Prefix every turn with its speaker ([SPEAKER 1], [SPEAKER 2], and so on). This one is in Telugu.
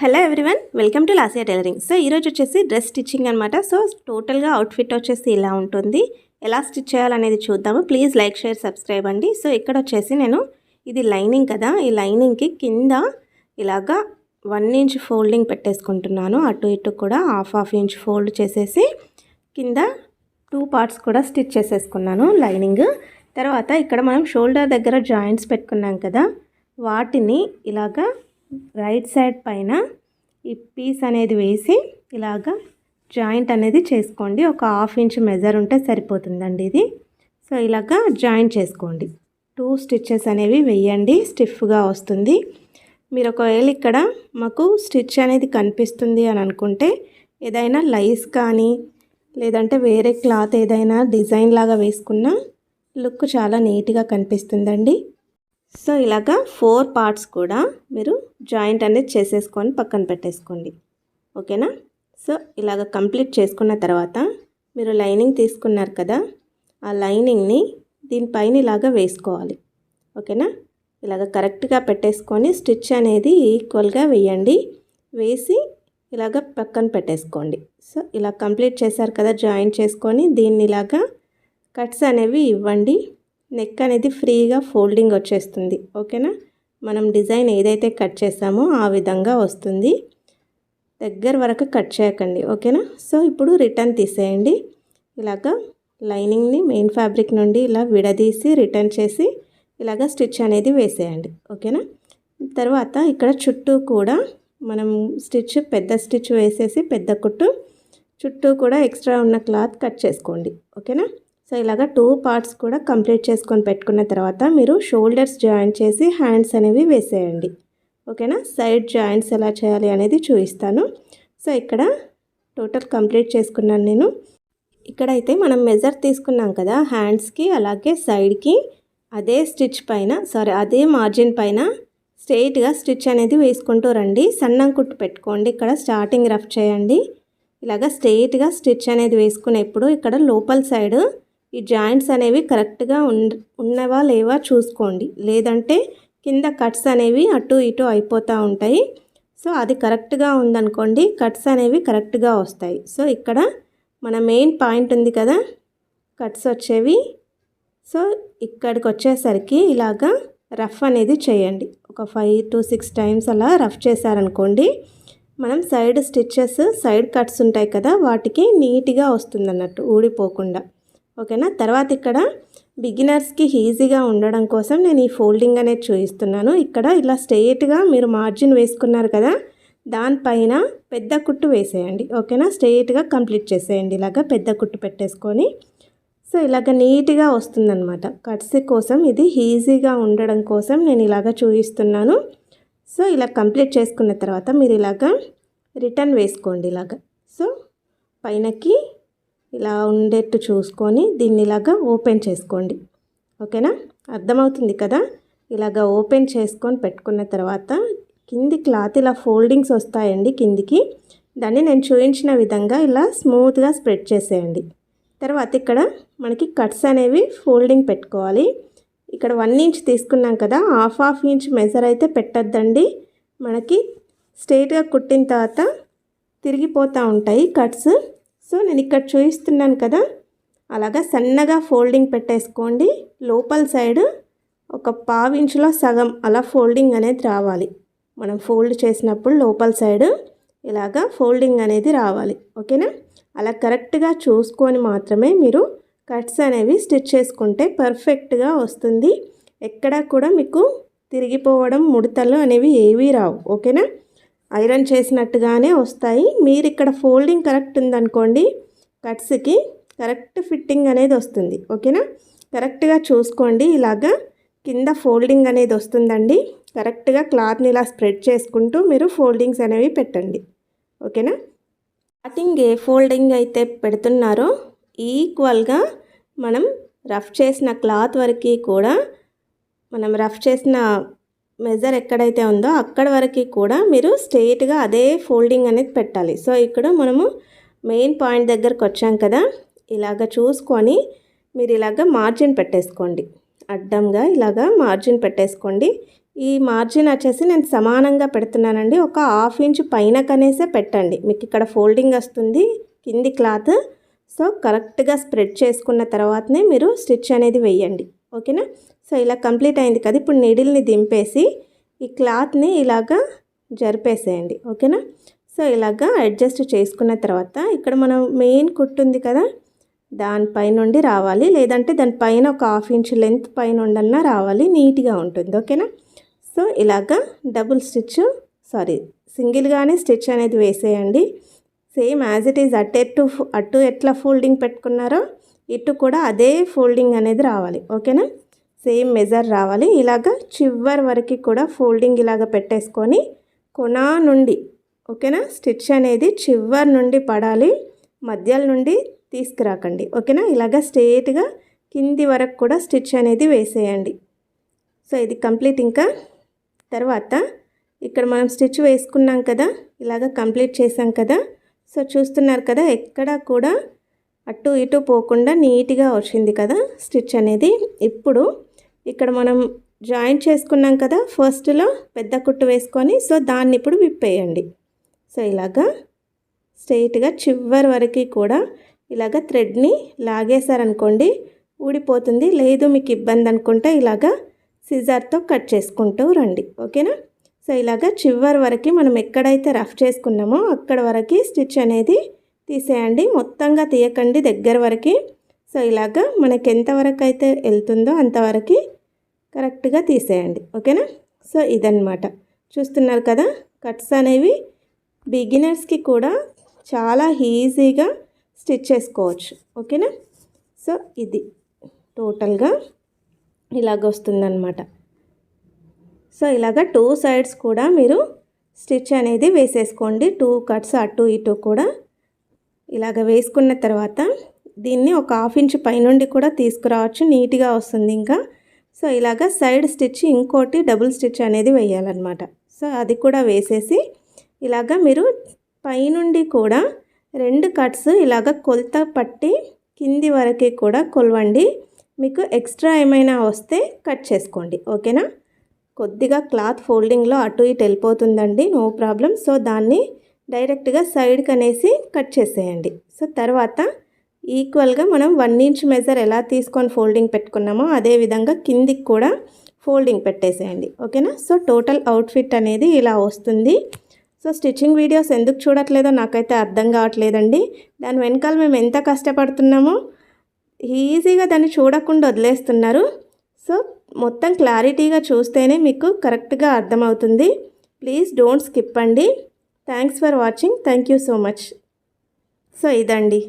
[SPEAKER 1] Hello everyone welcome to Lasia tailoring so ఈరోజు వచ్చేసి డ్రెస్ స్టిచ్చింగ్ అనమాట సో టోటల్గా అవుట్ఫిట్ వచ్చేసి ఇలా ఉంటుంది. ఎలా స్టిచ్ చేయాలనేది చూద్దాము. ప్లీజ్ లైక్ షేర్ సబ్స్క్రైబ్ అండి. సో ఇక్కడ వచ్చేసి నేను ఇది లైనింగ్ కదా. ఈ లైనింగ్కి కింద ఇలాగా వన్ ఇంచ్ ఫోల్డింగ్ పెట్టేసుకుంటున్నాను. అటు ఇటు కూడా హాఫ్ హాఫ్ ఇంచ్ ఫోల్డ్ చేసేసి కింద టూ పార్ట్స్ కూడా స్టిచ్ చేసేసుకున్నాను లైనింగ్ తర్వాత ఇక్కడ మనం షోల్డర్ దగ్గర జాయింట్స్ పెట్టుకున్నాం కదా. వాటిని ఇలాగా రైట్ సైడ్ పైన ఈ పీస్ అనేది వేసి ఇలాగా జాయింట్ అనేది చేసుకోండి. ఒక హాఫ్ ఇంచ్ మెజర్ ఉంటే సరిపోతుందండి ఇది. సో ఇలాగా జాయింట్ చేసుకోండి. టూ స్టిచ్చెస్ అనేవి వేయండి. స్టిఫ్గా వస్తుంది. మీరు ఒకవేళ ఇక్కడ మాకు స్టిచ్ అనేది కనిపిస్తుంది అని అనుకుంటే ఏదైనా లైస్ కానీ లేదంటే వేరే క్లాత్ ఏదైనా డిజైన్ లాగా వేసుకున్నా లుక్ చాలా నీట్గా కనిపిస్తుందండి. సో ఇలాగా ఫోర్ పార్ట్స్ కూడా మీరు జాయింట్ అనేది చేసేసుకొని పక్కన పెట్టేసుకోండి. ఓకేనా? సో ఇలాగ కంప్లీట్ చేసుకున్న తర్వాత మీరు లైనింగ్ తీసుకున్నారు కదా ఆ లైనింగ్ని దీనిపైన ఇలాగ వేసుకోవాలి. ఓకేనా? ఇలాగ కరెక్ట్గా పెట్టేసుకొని స్టిచ్ అనేది ఈక్వల్గా వేయండి. వేసి ఇలాగ పక్కన పెట్టేసుకోండి. సో ఇలా కంప్లీట్ చేశారు కదా జాయిన్ చేసుకొని దీన్ని ఇలాగా కట్స్ అనేవి ఇవ్వండి. నెక్ అనేది ఫ్రీగా ఫోల్డింగ్ వచ్చేస్తుంది. ఓకేనా? మనం డిజైన్ ఏదైతే కట్ చేసామో ఆ విధంగా వస్తుంది. దగ్గర వరకు కట్ చేయకండి. ఓకేనా? సో ఇప్పుడు రిటర్న్ తీసేయండి. ఇలాగా లైనింగ్ని మెయిన్ ఫ్యాబ్రిక్ నుండి ఇలా విడదీసి రిటర్న్ చేసి ఇలాగ స్టిచ్ అనేది వేసేయండి. ఓకేనా? తర్వాత ఇక్కడ చుట్టూ కూడా మనం స్టిచ్ పెద్ద స్టిచ్ వేసేసి పెద్ద కుట్టు చుట్టూ కూడా ఎక్స్ట్రా ఉన్న క్లాత్ కట్ చేసుకోండి. ఓకేనా? సో ఇలాగ టూ పార్ట్స్ కూడా కంప్లీట్ చేసుకొని పెట్టుకున్న తర్వాత మీరు షోల్డర్స్ జాయింట్ చేసి హ్యాండ్స్ అనేవి వేసేయండి. ఓకేనా? సైడ్ జాయింట్స్ ఎలా చేయాలి అనేది చూపిస్తాను. సో ఇక్కడ టోటల్ కంప్లీట్ చేసుకున్నాను నేను. ఇక్కడైతే మనం మెజర్ తీసుకున్నాం కదా హ్యాండ్స్కి అలాగే సైడ్కి అదే స్టిచ్ పైన సారీ అదే మార్జిన్ పైన స్ట్రెయిట్గా స్టిచ్ అనేది వేసుకుంటూ రండి. సన్నం కుట్టు పెట్టుకోండి. ఇక్కడ స్టార్టింగ్ రఫ్ చేయండి. ఇలాగ స్ట్రెయిట్గా స్టిచ్ అనేది వేసుకునేప్పుడు ఇక్కడ లోపల సైడ్ ఈ జాయింట్స్ అనేవి కరెక్ట్గా ఉన్నవా లేవా చూసుకోండి. లేదంటే కింద కట్స్ అనేవి అటు ఇటు అయిపోతూ ఉంటాయి. సో అది కరెక్ట్గా ఉందనుకోండి కట్స్ అనేవి కరెక్ట్గా వస్తాయి. సో ఇక్కడ మన మెయిన్ పాయింట్ ఉంది కదా కట్స్ వచ్చేవి. సో ఇక్కడికి వచ్చేసరికి ఇలాగా రఫ్ అనేది చేయండి. ఒక ఫైవ్ టు సిక్స్ టైమ్స్ అలా రఫ్ చేశారనుకోండి మనం సైడ్ స్టిచ్చెస్ సైడ్ కట్స్ ఉంటాయి కదా వాటికి నీట్గా వస్తుంది అన్నట్టు ఊడిపోకుండా. ఓకేనా? తర్వాత ఇక్కడ బిగినర్స్కి ఈజీగా ఉండడం కోసం నేను ఈ ఫోల్డింగ్ అనేది చూపిస్తున్నాను ఇక్కడ ఇలా స్ట్రెయిట్గా మీరు మార్జిన్ వేసుకున్నారు కదా దానిపైన పెద్ద కుట్టు వేసేయండి. ఓకేనా? స్ట్రెయిట్గా కంప్లీట్ చేసేయండి. ఇలాగ పెద్ద కుట్టు పెట్టేసుకొని. సో ఇలాగ నీట్గా వస్తుందన్నమాట. కట్స్ కోసం ఇది ఈజీగా ఉండడం కోసం నేను ఇలాగ చూపిస్తున్నాను సో ఇలా కంప్లీట్ చేసుకున్న తర్వాత మీరు ఇలాగ రిటర్న్ వేసుకోండి ఇలాగ. సో పైనకి ఇలా ఉండేట్టు చూసుకొని దీన్ని ఇలాగా ఓపెన్ చేసుకోండి. ఓకేనా? అర్థమవుతుంది కదా? ఇలాగా ఓపెన్ చేసుకొని పెట్టుకున్న తర్వాత కింది క్లాత్ ఇలా ఫోల్డింగ్స్ వస్తాయండి కిందికి. దాన్ని నేను చూపించిన విధంగా ఇలా స్మూత్గా స్ప్రెడ్ చేసేయండి. తర్వాత ఇక్కడ మనకి కట్స్ అనేవి ఫోల్డింగ్ పెట్టుకోవాలి. ఇక్కడ వన్ ఇంచ్ తీసుకున్నాం కదా హాఫ్ హాఫ్ ఇంచ్ మెజర్ అయితే పెట్టద్దండి. మనకి స్ట్రైట్గా కుట్టిన తర్వాత తిరిగిపోతూ ఉంటాయి కట్స్. సో నేను ఇక్కడ చూపిస్తున్నాను కదా. అలాగా సన్నగా ఫోల్డింగ్ పెట్టేసుకోండి. లోపల సైడ్ ఒక పావించులో సగం అలా ఫోల్డింగ్ అనేది రావాలి. మనం ఫోల్డ్ చేసినప్పుడు లోపల సైడ్ ఇలాగా ఫోల్డింగ్ అనేది రావాలి. ఓకేనా? అలా కరెక్ట్గా చూసుకొని మాత్రమే మీరు కట్స్ అనేవి స్టిచ్ చేసుకుంటే పర్ఫెక్ట్గా వస్తుంది. ఎక్కడా కూడా మీకు తిరిగిపోవడం ముడతలు అనేవి ఏవీ రావు. ఓకేనా? ఐరన్ చేసినట్టుగానే వస్తాయి. మీరు ఇక్కడ ఫోల్డింగ్ కరెక్ట్ ఉందనుకోండి కట్స్కి కరెక్ట్ ఫిట్టింగ్ అనేది వస్తుంది. ఓకేనా? కరెక్ట్గా చూసుకోండి. ఇలాగా కింద ఫోల్డింగ్ అనేది వస్తుందండి. కరెక్ట్గా క్లాత్ని ఇలా స్ప్రెడ్ చేసుకుంటూ మీరు ఫోల్డింగ్స్ అనేవి పెట్టండి. ఓకేనా? స్టార్టింగ్ ఏ ఫోల్డింగ్ అయితే పెడుతున్నారో ఈక్వల్గా మనం రఫ్ చేసిన క్లాత్ వరకు కూడా మనం రఫ్ చేసిన మెజర్ ఎక్కడైతే ఉందో అక్కడ వరకు కూడా మీరు స్ట్రెయిట్గా అదే ఫోల్డింగ్ అనేది పెట్టాలి. సో ఇక్కడ మనము మెయిన్ పాయింట్ దగ్గరకు వచ్చాం కదా. ఇలాగ చూసుకొని మీరు ఇలాగ మార్జిన్ పెట్టేసుకోండి. అడ్డంగా ఇలాగ మార్జిన్ పెట్టేసుకోండి. ఈ మార్జిన్ వచ్చేసి నేను సమానంగా పెడుతున్నానండి. ఒక హాఫ్ ఇంచ్ పైన కనేసే పెట్టండి. మీకు ఇక్కడ ఫోల్డింగ్ వస్తుంది కింది క్లాత్ సో కరెక్ట్గా స్ప్రెడ్ చేసుకున్న తర్వాతనే మీరు స్టిచ్ అనేది వేయండి. ఓకేనా సో ఇలా కంప్లీట్ అయింది కదా ఇప్పుడు నీడిల్ని దింపేసి ఈ క్లాత్ని ఇలాగా జరిపేసేయండి ఓకేనా? సో ఇలాగా అడ్జస్ట్ చేసుకున్న తర్వాత ఇక్కడ మనం మెయిన్ కుట్టు ఉంది కదా దానిపై నుండి రావాలి లేదంటే దానిపైన ఒక హాఫ్ ఇంచ్ లెంత్ పైన ఉండన్నా రావాలి నీట్గా ఉంటుంది ఓకేనా? సో ఇలాగా డబుల్ స్టిచ్ సారీ సింగిల్గానే స్టిచ్ అనేది వేసేయండి. సేమ్ యాజ్ ఇట్ ఈజ్ అటు ఎటు అటు ఎట్లా ఫోల్డింగ్ పెట్టుకున్నారో ఇటు కూడా అదే ఫోల్డింగ్ అనేది రావాలి ఓకేనా? సేమ్ మెజర్ రావాలి. ఇలాగ చివరి వరకు కూడా ఫోల్డింగ్ ఇలాగ పెట్టేసుకొని కొనా నుండి ఓకేనా? స్టిచ్ అనేది చివరి నుండి పడాలి. మధ్యల నుండి తీసుకురాకండి. ఓకేనా? ఇలాగ స్ట్రేట్గా కింది వరకు కూడా స్టిచ్ అనేది వేసేయండి. సో ఇది కంప్లీట్. ఇంకా తర్వాత ఇక్కడ మనం స్టిచ్ వేసుకున్నాం కదా ఇలాగ కంప్లీట్ చేసాం కదా. సో చూస్తున్నారు కదా ఎక్కడ కూడా అటు ఇటు పోకుండా నీట్గా వచ్చింది కదా స్టిచ్ అనేది. ఇప్పుడు ఇక్కడ మనం జాయింట్ చేసుకున్నాం కదా ఫస్ట్లో పెద్ద కుట్టు వేసుకొని సో దాన్ని ఇప్పుడు విప్పేయండి. సో ఇలాగా స్ట్రైట్గా చివరి వరకు కూడా ఇలాగ థ్రెడ్ని లాగేశారనుకోండి ఊడిపోతుంది. లేదు మీకు ఇబ్బంది అనుకుంటే ఇలాగా సిజర్తో కట్ చేసుకుంటూ రండి. ఓకేనా? సో ఇలాగ చివరి వరకు మనం ఎక్కడైతే రఫ్ చేసుకున్నామో అక్కడ వరకు స్టిచ్ అనేది తీసేయండి. మొత్తంగా తీయకండి దగ్గర వరకు. సో ఇలాగ మనకి ఎంతవరకు అయితే వెళ్తుందో అంతవరకు కరెక్ట్గా తీసేయండి. ఓకేనా? సో ఇదన్నమాట. చూస్తున్నారు కదా? కట్స్ అనేవి బిగినర్స్కి కూడా చాలా ఈజీగా స్టిచ్ చేసుకోవచ్చు. ఓకేనా? సో ఇది టోటల్గా ఇలాగ వస్తుందన్నమాట. సో ఇలాగ టూ సైడ్స్ కూడా మీరు స్టిచ్ అనేది వేసేసుకోండి. టూ కట్స్ అటు ఇటు కూడా ఇలాగ వేసుకున్న తర్వాత దీన్ని ఒక హాఫ్ ఇంచ్ పైనుండి కూడా తీసుకురావచ్చు. నీట్గా వస్తుంది ఇంకా. సో ఇలాగ సైడ్ స్టిచ్ ఇంకోటి డబుల్ స్టిచ్ అనేది వేయాలన్నమాట. సో అది కూడా వేసేసి ఇలాగ మీరు పైనుండి కూడా రెండు కట్స్ ఇలాగ కొలత పట్టి కింది వరకు కూడా కొలవండి. మీకు ఎక్స్ట్రా ఏమైనా వస్తే కట్ చేసుకోండి. ఓకేనా? కొద్దిగా క్లాత్ ఫోల్డింగ్లో అటు ఇటు వెళ్ళిపోతుందండి. నో ప్రాబ్లం సో దాన్ని డైరెక్ట్గా సైడ్కి అనేసి కట్ చేసేయండి. సో తర్వాత ఈక్వల్గా మనం వన్ ఇంచ్ మెజర్ ఎలా తీసుకొని ఫోల్డింగ్ పెట్టుకున్నామో అదే విధంగా కిందికి కూడా ఫోల్డింగ్ పెట్టేసేయండి. ఓకేనా? సో టోటల్ అవుట్ఫిట్ అనేది ఇలా వస్తుంది. సో స్టిచ్చింగ్ వీడియోస్ ఎందుకు చూడట్లేదో నాకైతే అర్థం కావట్లేదండి. దాని వెనకాల మేము ఎంత కష్టపడుతున్నామో ఈజీగా దాన్ని చూడకుండా వదిలేస్తున్నారు. సో మొత్తం క్లారిటీగా చూస్తేనే మీకు కరెక్ట్గా అర్థమవుతుంది. ప్లీజ్ డోంట్ స్కిప్ అండి. Thanks for watching. Thank you so much. So ఇదండి.